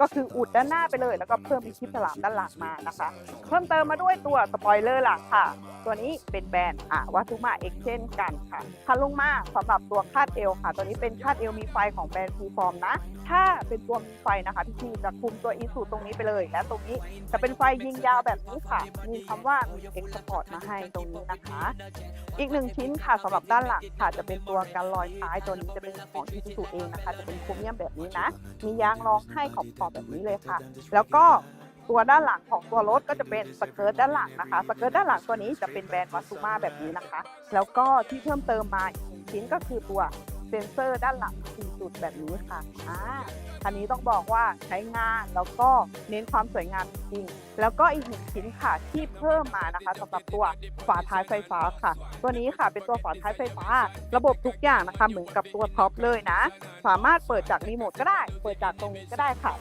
ก็คืออุดด้านหน้าไปเลย แล้วก็เพิ่มอีกคลิปฉลามด้านหลังมานะคะ เพิ่มเติมมาด้วยตัวสปอยเลอร์หลังค่ะตัวนี้เป็นแบรนด์อ่าวัตุมาเอ็กเช่นกันค่ะพันลงมาสำหรับตัวคาดเอวค่ะ ตัวนี้เป็นคาดเอวมีไฟของแบรนด์ฟูฟอร์มนะ ถ้าเป็นตัวมีไฟนะคะพี่ทีจะคุมตัวอีสูตรงนี้ไปเลย และตรงนี้จะเป็นไฟยิงยาวแบบนี้ค่ะ มีคำว่ามีเอ็กซ์พอร์ตมาให้ตรงนี้นะคะ อีกหนึ่งชิ้นค่ะสำหรับด้านหลังค่ะ จะเป็นตัวกันลอยท้ายตัวนี้จะเป็นของอีซูเองนะคะ จะเป็นโครเมียมแบบนี้นะ มียางรองให้ขอบๆแบบนี้เลยค่ะ แล้วก็ ตัวด้านหลังของตัวรถก็จะเป็นสเกิร์ตด้านหลังนะคะ สเกิร์ตด้านหลังตัวนี้จะเป็นแบรนด์วัซูมาแบบนี้นะคะ แล้วก็ที่เพิ่มเติมมาอีกชิ้นก็คือตัวเซนเซอร์ด้านหลัง4จุดแบบนี้ค่ะอ่าคันนี้ต้องบอกว่าใช้งานแล้วก็เน้นความสวยงามจริง แล้วก็อีกหนึ่งชิ้นค่ะที่เพิ่มมานะคะสำหรับตัวฝาท้ายไฟฟ้าค่ะ ตัวนี้ค่ะเป็นตัวฝาท้ายไฟฟ้า ระบบทุกอย่างนะคะเหมือนกับตัวท็อปเลยนะ สามารถเปิดจากรีโมทก็ได้ เปิดจากตรงนี้ก็ได้ค่ะ